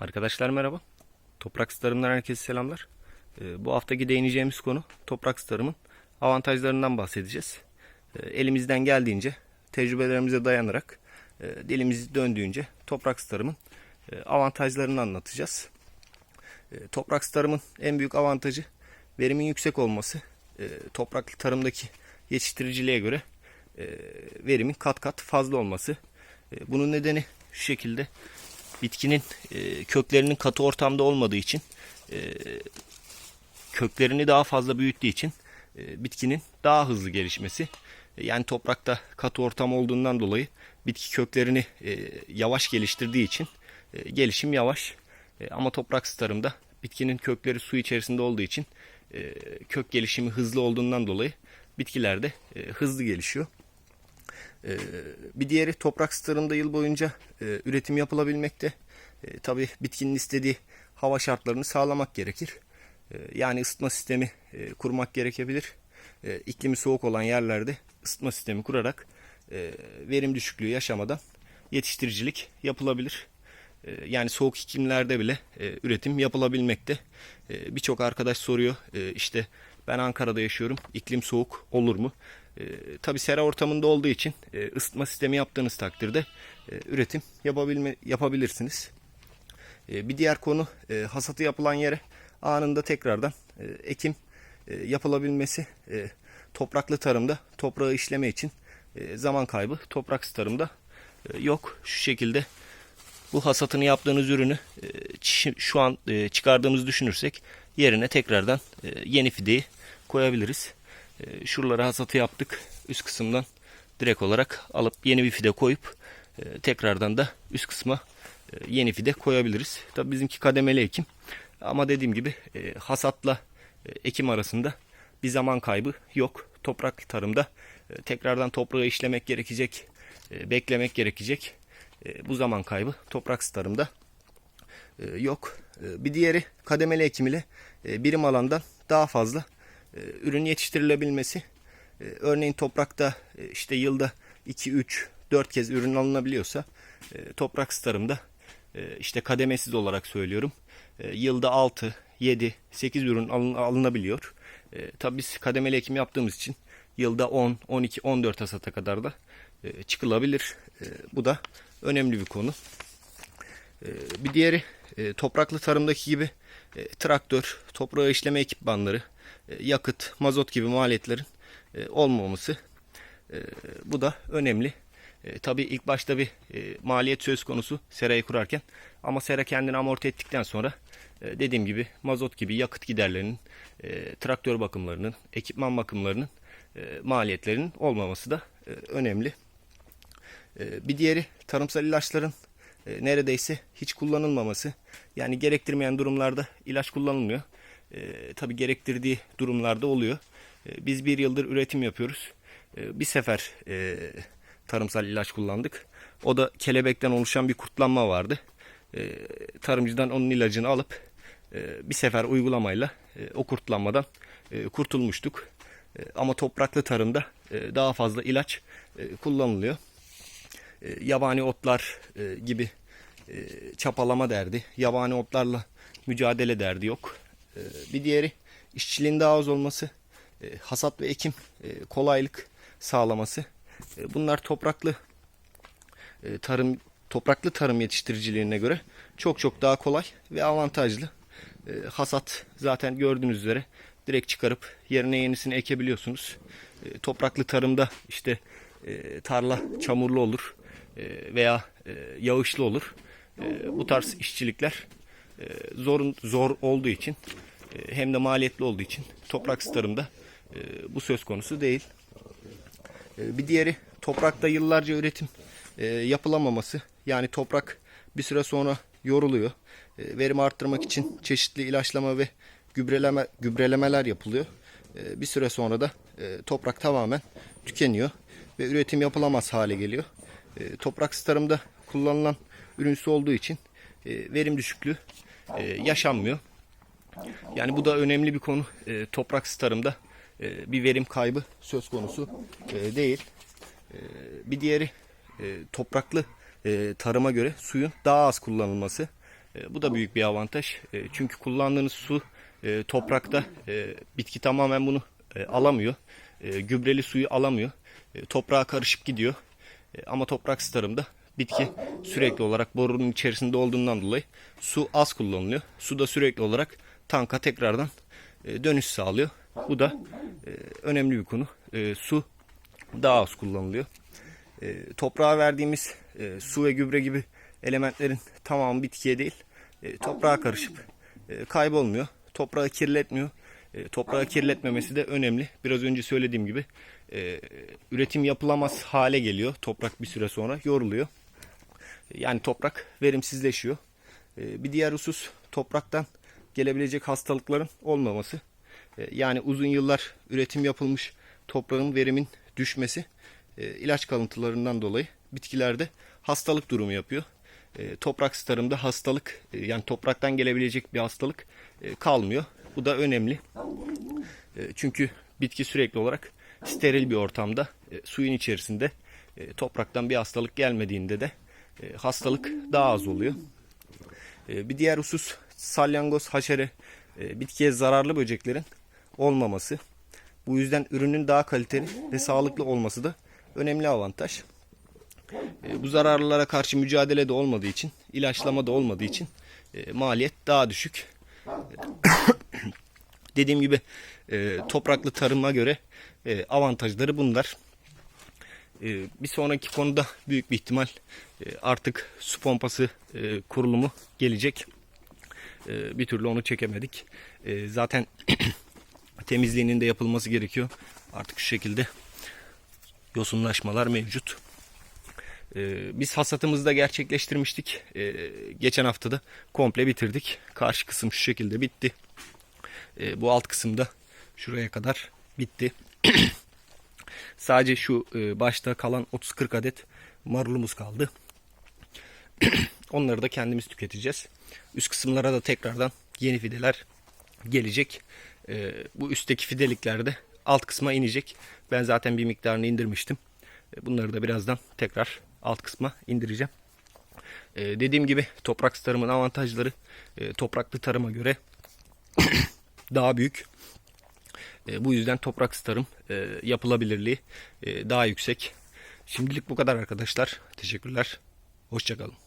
Arkadaşlar merhaba. Toprak Tarım'dan herkese selamlar. Ee, bu haftaki değineceğimiz konu Toprak Tarım'ın avantajlarından bahsedeceğiz. Ee, elimizden geldiğince, tecrübelerimize dayanarak, e, dilimiz döndüğünce Toprak Tarım'ın e, avantajlarını anlatacağız. E, Toprak Tarım'ın en büyük avantajı verimin yüksek olması. Topraklı tarımdaki yetiştiriciliğe göre verimin kat kat fazla olması. Bunun nedeni şu şekilde bitkinin e, köklerinin katı ortamda olmadığı için e, köklerini daha fazla büyüttüğü için e, bitkinin daha hızlı gelişmesi. E, yani toprakta katı ortam olduğundan dolayı bitki köklerini e, yavaş geliştirdiği için e, gelişim yavaş. E, ama toprak tarımda bitkinin kökleri su içerisinde olduğu için e, kök gelişimi hızlı olduğundan dolayı bitkilerde e, hızlı gelişiyor. Ee, bir diğeri toprak starında yıl boyunca e, üretim yapılabilmekte. E, Tabi bitkinin istediği hava şartlarını sağlamak gerekir. E, yani ısıtma sistemi kurmak gerekebilir. İklimi soğuk olan yerlerde ısıtma sistemi kurarak verim düşüklüğü yaşamadan yetiştiricilik yapılabilir. Yani soğuk iklimlerde bile üretim yapılabilmekte. Birçok arkadaş soruyor işte ben Ankara'da yaşıyorum iklim soğuk olur mu? E, tabii sera ortamında olduğu için e, ısıtma sistemi yaptığınız takdirde e, üretim yapabilme, yapabilirsiniz. E, bir diğer konu e, hasatı yapılan yere anında tekrardan e, ekim e, yapılabilmesi. E, topraklı tarımda toprağı işleme için e, zaman kaybı topraksız tarımda e, yok. Şu şekilde bu hasatını yaptığınız ürünü e, şu an e, çıkardığımızı düşünürsek yerine tekrardan e, yeni fideyi koyabiliriz. E, Şuralara hasatı yaptık. Üst kısımdan direkt olarak alıp yeni bir fide koyup e, tekrardan da üst kısma e, yeni fide koyabiliriz. Tabii bizimki kademeli ekim. Ama dediğim gibi e, hasatla ekim arasında bir zaman kaybı yok. Toprak tarımda tekrardan toprağı işlemek gerekecek, beklemek gerekecek. Bu zaman kaybı toprak tarımda yok. Bir diğeri kademeli ekim ile birim alandan daha fazla ürün yetiştirilebilmesi. E, Örneğin toprakta e, işte yılda 2, 3, 4 kez ürün alınabiliyorsa e, toprak tarımda e, işte kademesiz olarak söylüyorum. e, Yılda 6, 7, 8 ürün alın- alınabiliyor. E, Tabii biz kademeli ekim yaptığımız için yılda 10, 12, 14 hasata kadar da e, çıkılabilir. E, Bu da önemli bir konu. Bir diğeri e, topraklı tarımdaki gibi e, traktör, toprağı işleme ekipmanları, e, yakıt, mazot gibi maliyetlerin e, olmaması. E, Bu da önemli. E, Tabii ilk başta bir e, maliyet söz konusu serayı kurarken ama sera kendini amorti ettikten sonra e, dediğim gibi mazot gibi yakıt giderlerinin, e, traktör bakımlarının, ekipman bakımlarının e, maliyetlerinin olmaması da e, önemli. Bir diğeri tarımsal ilaçların e, neredeyse hiç kullanılmaması. Yani gerektirmeyen durumlarda ilaç kullanılmıyor. E, tabii gerektirdiği durumlarda oluyor. E, biz bir yıldır üretim yapıyoruz. E, bir sefer e, tarımsal ilaç kullandık. O da kelebekten oluşan bir kurtlanma vardı. E, tarımcıdan onun ilacını alıp e, bir sefer uygulamayla e, o kurtlanmadan e, kurtulmuştuk. E, ama topraklı tarımda e, daha fazla ilaç e, kullanılıyor e, yabani otlar e, gibi e, çapalama derdi. Yabani otlarla mücadele derdi yok. E, bir diğeri işçiliğin daha az olması, e, hasat ve ekim e, kolaylık sağlaması. E, bunlar topraklı tarım topraklı tarım yetiştiriciliğine göre çok çok daha kolay ve avantajlı. Hasat zaten gördüğünüz üzere direkt çıkarıp yerine yenisini ekebiliyorsunuz. Topraklı tarımda işte tarla çamurlu olur veya yağışlı olur. Bu tarz işçilikler e, zorun zor olduğu için e, hem de maliyetli olduğu için toprak tarımda e, bu söz konusu değil. E, Bir diğeri toprakta yıllarca üretim yapılamaması. Yani toprak bir süre sonra yoruluyor. E, Verimi arttırmak için çeşitli ilaçlama ve gübreleme gübrelemeler yapılıyor. Bir süre sonra da toprak tamamen tükeniyor ve üretim yapılamaz hale geliyor. Toprak tarımda kullanılan ürünsü olduğu için verim düşüklüğü e, yaşanmıyor. Yani bu da önemli bir konu. E, toprak tarımda e, bir verim kaybı söz konusu e, değil. E, bir diğeri e, topraklı e, tarıma göre suyun daha az kullanılması. E, bu da büyük bir avantaj. E, çünkü kullandığınız su e, toprakta e, bitki tamamen bunu e, alamıyor. E, gübreli suyu alamıyor. E, toprağa karışıp gidiyor. E, ama toprak starımda bitki sürekli olarak borunun içerisinde olduğundan dolayı su az kullanılıyor. Su da sürekli olarak tanka tekrardan e, dönüş sağlıyor. Bu da e, önemli bir konu. E, su daha az kullanılıyor. Toprağa verdiğimiz su ve gübre gibi elementlerin tamamı bitkiye değil, toprağa karışıp kaybolmuyor. Toprağı kirletmiyor. Toprağı kirletmemesi de önemli. Biraz önce söylediğim gibi üretim yapılamaz hale geliyor. Toprak bir süre sonra yoruluyor. Yani toprak verimsizleşiyor. E, bir diğer husus topraktan gelebilecek hastalıkların olmaması. E, yani uzun yıllar üretim yapılmış toprağın verimin düşmesi e, ilaç kalıntılarından dolayı bitkilerde hastalık durumu yapıyor. E, toprak starımda hastalık e, yani topraktan gelebilecek bir hastalık e, kalmıyor. Bu da önemli. Çünkü bitki sürekli olarak steril bir ortamda suyun içerisinde topraktan bir hastalık gelmediğinde de hastalık daha az oluyor. E, bir diğer husus salyangoz, haşere, e, bitkiye zararlı böceklerin olmaması. Bu yüzden ürünün daha kaliteli ve sağlıklı olması da önemli avantaj. E, bu zararlılara karşı mücadele de olmadığı için, ilaçlama da olmadığı için e, maliyet daha düşük. Dediğim gibi e, topraklı tarıma göre e, avantajları bunlar. E, bir sonraki konuda büyük bir ihtimal e, artık su pompası e, kurulumu gelecek. E, bir türlü onu çekemedik. Zaten temizliğinin de yapılması gerekiyor. Artık şu şekilde yosunlaşmalar mevcut. Ee, biz hasatımızı da gerçekleştirmiştik. Ee, geçen haftada komple bitirdik. Karşı kısım şu şekilde bitti. Ee, bu alt kısımda şuraya kadar bitti. Sadece şu e, başta kalan 30-40 adet marulumuz kaldı. Onları da kendimiz tüketeceğiz. Üst kısımlara da tekrardan yeni fideler gelecek. Ee, bu üstteki fidelikler de alt kısma inecek. Ben zaten bir miktarını indirmiştim. Ee, Bunları da birazdan tekrar alt kısma indireceğim. Dediğim gibi toprak tarımın avantajları e, topraklı tarıma göre daha büyük. E, bu yüzden toprak tarım e, yapılabilirliği e, daha yüksek. Şimdilik bu kadar arkadaşlar. Teşekkürler. Hoşçakalın.